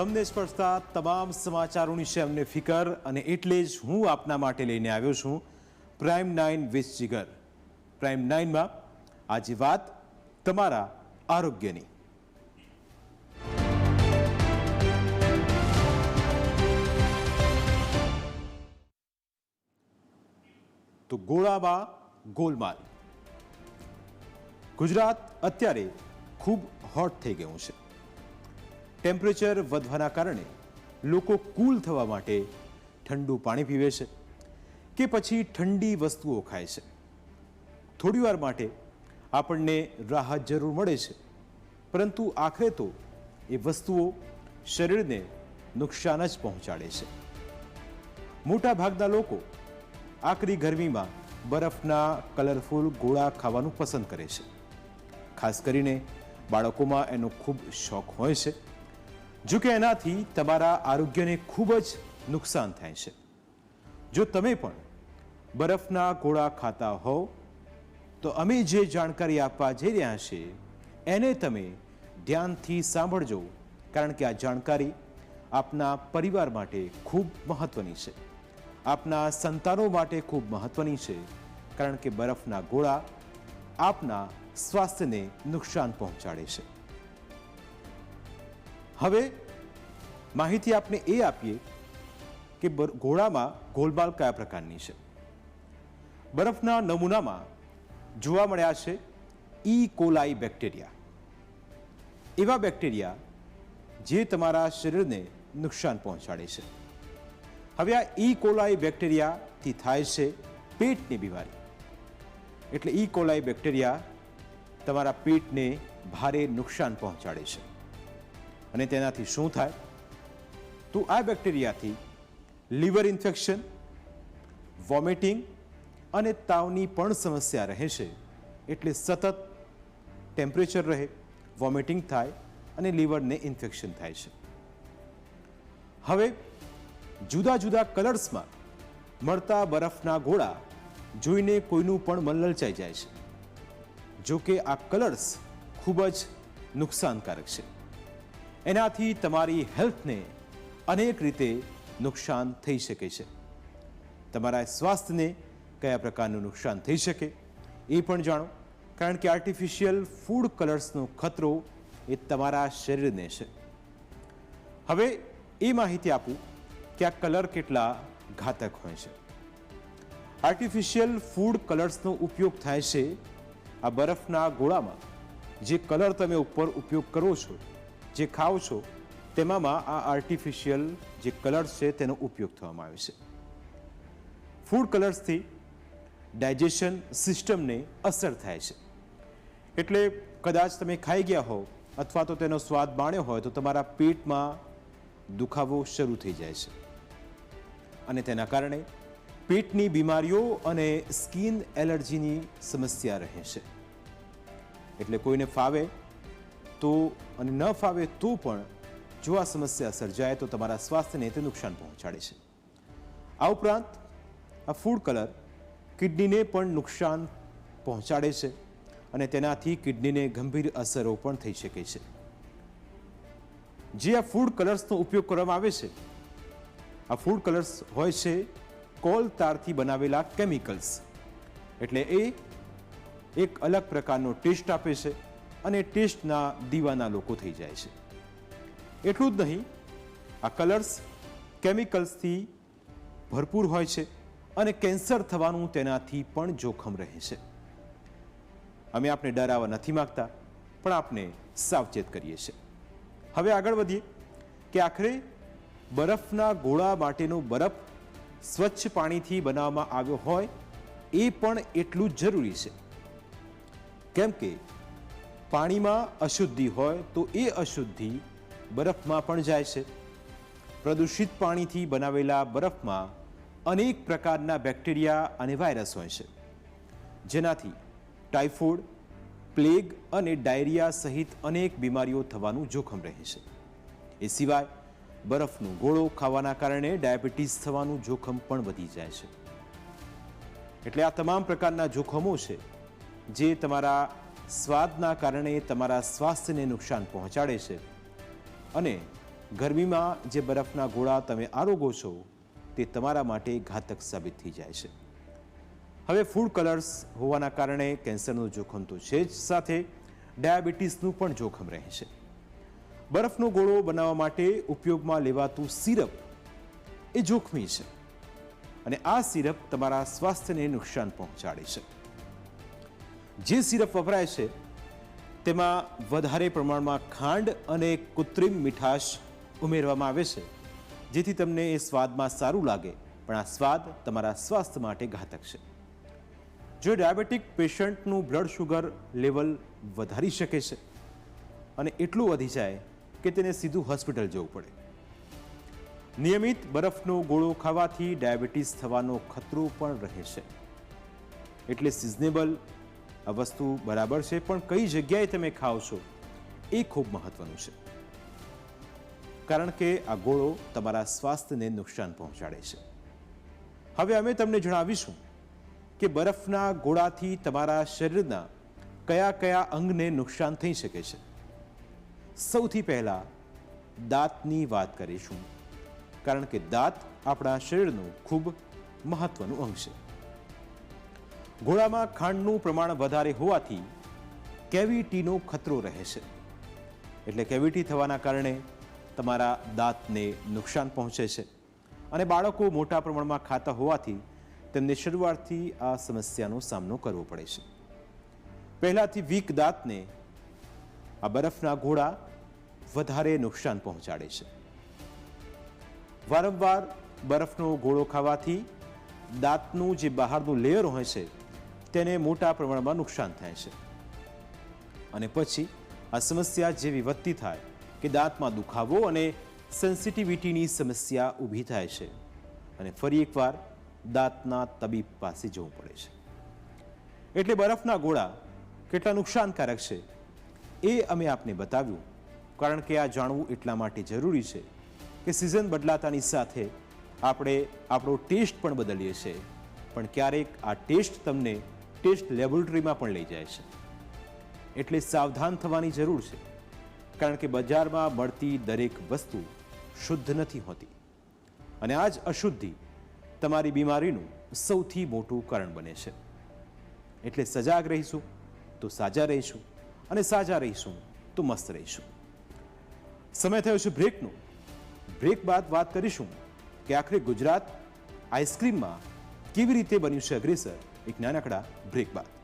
તમને સ્પર્શતા તમામ સમાચારોની છે અમને ફિકર અને એટલે જ હું આપના માટે લઈને આવ્યો છું prime nine with Jigar. Prime નાઇનમાં આજે વાત તમારા આરોગ્યની. તો ગોળામાં ગોલમાલ. ગુજરાત અત્યારે ખૂબ હોટ થઈ ગયું છે. ટેમ્પરેચર વધવાના કારણે લોકો કૂલ થવા માટે ઠંડુ પાણી પીવે છે કે પછી ઠંડી વસ્તુઓ ખાય છે. થોડી વાર માટે આપણને રાહત જરૂર મળે છે, પરંતુ આખરે તો એ વસ્તુઓ શરીરને નુકસાન જ પહોંચાડે છે. મોટા ભાગના લોકો આકરી ગરમીમાં બરફના કલરફુલ ગોળા ખાવાનું પસંદ કરે છે. ખાસ કરીને બાળકોમાં એનો ખૂબ શોખ હોય છે. જો કે એનાથી તમારા આરોગ્યને ખૂબ જ નુકસાન થાય છે. જો તમે પણ બરફના ગોળા ખાતા હોવ, તો અમે જે જાણકારી આપવા જઈ રહ્યા છે એને તમે ધ્યાનથી સાંભળજો, કારણ કે આ જાણકારી આપના પરિવાર માટે ખૂબ મહત્વની છે. આપના સંતાનો માટે ખૂબ મહત્વની છે, કારણ કે બરફના ગોળા આપના સ્વાસ્થ્યને નુકસાન પહોંચાડે છે. હવે માહિતી આપને એ આપીએ કે ગોળામાં ગોલમાલ કયા પ્રકારની છે? બરફના નમૂનામાં જોવા મળ્યા છે ઈ કોલાઈ બેક્ટેરિયા એવા બેક્ટેરિયા જે તમારા શરીરને નુકસાન પહોંચાડે છે. હવે આ ઈ કોલાઈ બેક્ટેરિયાથી થાય છે પેટની બીમારી. એટલે ઈ કોલાઈ બેક્ટેરિયા તમારા પેટને ભારે નુકસાન પહોંચાડે છે. અને તેનાથી શું થાય? તો આ બેક્ટેરિયાથી લીવર ઇન્ફેક્શન, વોમિટિંગ અને તાવની પણ સમસ્યા રહે છે એટલે સતત ટેમ્પરેચર રહે, વોમિટિંગ થાય અને લીવરને ઇન્ફેક્શન થાય છે. હવે જુદા જુદા કલર્સમાં મળતા બરફના ગોળા જોઈને કોઈનું પણ મન લલચાઈ જાય છે. જો કે આ કલર્સ ખૂબ જ નુકસાનકારક છે. એનાથી તમારી હેલ્થને અનેક રીતે નુકસાન થઈ શકે છે. તમારા સ્વાસ્થ્યને કયા પ્રકારનું નુકસાન થઈ શકે એ પણ જાણો. કારણ કે આર્ટિફિશિયલ ફૂડ કલર્સનો ખતરો એ તમારા શરીરને છે. હવે એ માહિતી આપું કે આ કલર કેટલા ઘાતક હોય છે. આર્ટિફિશિયલ ફૂડ કલર્સનો ઉપયોગ થાય છે આ બરફના ગોળામાં. જે કલર તમે ઉપર ઉપયોગ કરો છો જે ખાઓ છો, તેમાંમાં આ આર્ટિફિશિયલ જે કલર્સ છે, તેનો ઉપયોગ થવામાં આવે છે. ફૂડ કલર્સથી ડાયજેશન સિસ્ટમને અસર થાય છે. એટલે કદાચ તમે ખાઈ ગયા હો અથવા તો તેનો સ્વાદ માણ્યો હોય તો તમારા પેટમાં દુખાવો શરૂ થઈ જાય છે. અને તેના કારણે પેટની બીમારીઓ અને સ્કિન એલર્જીની સમસ્યા રહે છે. એટલે કોઈને ફાવે તો અને ન ફાવે તો પણ જો આ સમસ્યા સર્જાય તો તમારા સ્વાસ્થ્યને તે નુકસાન પહોંચાડે છે. આ ઉપરાંત, આ ફૂડ કલર કિડનીને પણ નુકસાન પહોંચાડે છે અને તેનાથી કિડનીને ગંભીર અસરો પણ થઈ શકે છે. જે આ ફૂડ કલર્સનો ઉપયોગ કરવામાં આવે છે, આ ફૂડ કલર્સ હોય છે કોલ તારથી બનાવેલા કેમિકલ્સ એટલે એ એક અલગ પ્રકારનો ટેસ્ટ આપે છે. અને ટેસ્ટના દીવાના લોકો થઈ જાય છે. એટલું જ નહીં, આ કલર્સ કેમિકલ્સથી ભરપૂર હોય છે અને કેન્સર થવાનું તેનાથી પણ જોખમ રહે છે. અમે આપને ડરાવવા નથી માગતા, પણ આપને સાવચેત કરીએ છીએ. હવે આગળ વધીએ કે આખરે બરફના ગોળા માટેનો બરફ સ્વચ્છ પાણીથી બનાવવામાં આવ્યો હોય એ પણ એટલું જ જરૂરી છે. કેમ કે પાણીમાં અશુદ્ધિ હોય તો એ અશુદ્ધિ બરફમાં પણ જાય છે. પ્રદૂષિત પાણીથી બનાવેલા બરફમાં અનેક પ્રકારના બેક્ટેરિયા અને વાયરસ હોય છે. જેનાથી ટાઇફોઇડ, પ્લેગ અને ડાયરિયા સહિત અનેક બીમારીઓ થવાનું જોખમ રહે છે. એ સિવાય બરફનો ગોળો ખાવાના કારણે ડાયાબિટીસ થવાનું જોખમ પણ વધી જાય છે. એટલે આ તમામ પ્રકારના જોખમો છે જે તમારા સ્વાદના કારણે તમારા સ્વાસ્થ્યને નુકસાન પહોંચાડે છે. અને ગરમીમાં જે બરફના ગોળા તમે આરોગો છો, તે તમારા માટે ઘાતક સાબિત થઈ જાય છે. હવે ફૂડ કલર્સ હોવાના કારણે કેન્સરનું જોખમ તો છે જ સાથે ડાયાબિટીસનું પણ જોખમ રહે છે. બરફનો ગોળો બનાવવા માટે ઉપયોગમાં લેવાતું સિરપ એ જોખમી છે. અને આ સિરપ તમારા સ્વાસ્થ્યને નુકસાન પહોંચાડે છે. જે સિરપ વપરાય છે, તેમાં વધારે પ્રમાણમાં ખાંડ અને કૃત્રિમ મીઠાશ ઉમેરવામાં આવે છે, જેથી તમને એ સ્વાદમાં સારું લાગે, પણ આ સ્વાદ તમારા સ્વાસ્થ્ય માટે ઘાતક છે. જો ડાયાબિટીક પેશન્ટનું બ્લડ શુગર લેવલ વધારી શકે છે, અને એટલું વધી જાય કે તેને સીધું હોસ્પિટલ જવું પડે. નિયમિત બરફનો ગોળો ખાવાથી ડાયાબિટીસ થવાનો ખતરો પણ રહે છે. એટલે સિઝનેબલ વસ્તુ બરાબર છે, પણ કઈ જગ્યાએ તમે ખાઓ છો એ ખૂબ મહત્વનું છે. કારણ કે આ ગોળો તમારા સ્વાસ્થ્યને નુકસાન પહોંચાડે છે. હવે અમે તમને જણાવીશું કે બરફના ગોળાથી તમારા શરીરના કયા કયા અંગને નુકસાન થઈ શકે છે. સૌથી પહેલાં દાંતની વાત કરીશું, કારણ કે દાંત આપણા શરીરનું ખૂબ મહત્વનું અંગ છે. ગોળામાં ખાંડનું પ્રમાણ વધારે હોવાથી કેવિટીનો ખતરો રહે છે? એટલે કેવિટી થવાના કારણે તમારા દાંતને નુકસાન પહોંચે છે. અને બાળકો મોટા પ્રમાણમાં ખાતા હોવાથી તેમને શરૂઆતથી આ સમસ્યાનો સામનો કરવો પડે છે. પહેલાંથી વીક દાંતને આ બરફના ઘોડા વધારે નુકસાન પહોંચાડે છે. વારંવાર બરફનો ગોળો ખાવાથી દાંતનું જે બહારનું લેયર હોય છે તેને મોટા પ્રમાણમાં નુકસાન થાય છે. અને પછી આ સમસ્યા જેવી વધતી થાય કે દાંતમાં દુખાવો અને સેન્સિટિવિટીની સમસ્યા ઊભી થાય છે. અને ફરી એકવાર દાંતના તબીબ પાસે જવું પડે છે. એટલે બરફના ગોળા કેટલા નુકસાનકારક છે એ અમે આપને બતાવ્યું. કારણ કે આ જાણવું એટલા માટે જરૂરી છે કે સિઝન બદલાતાની સાથે આપણે આપણો ટેસ્ટ પણ બદલીએ છીએ. પણ ક્યારેક આ ટેસ્ટ તમને ટેસ્ટ લેબોરેટરીમાં પણ લઈ જાય છે. એટલે સાવધાન થવાની જરૂર છે. કારણ કે બજારમાં મળતી દરેક વસ્તુ શુદ્ધ નથી હોતી. અને આ જ અશુદ્ધિ તમારી બીમારીનું સૌથી મોટું કારણ બને છે. એટલે સજાગ રહીશું તો સાજા રહીશું અને સાજા રહીશું તો મસ્ત રહીશું. સમય થયો છે બ્રેકનો. બ્રેક બાદ વાત કરીશું કે આખરે ગુજરાત આઈસ્ક્રીમમાં કેવી રીતે બન્યું છે અગ્રેસર? એક નાનકડા બ્રેક બાદ.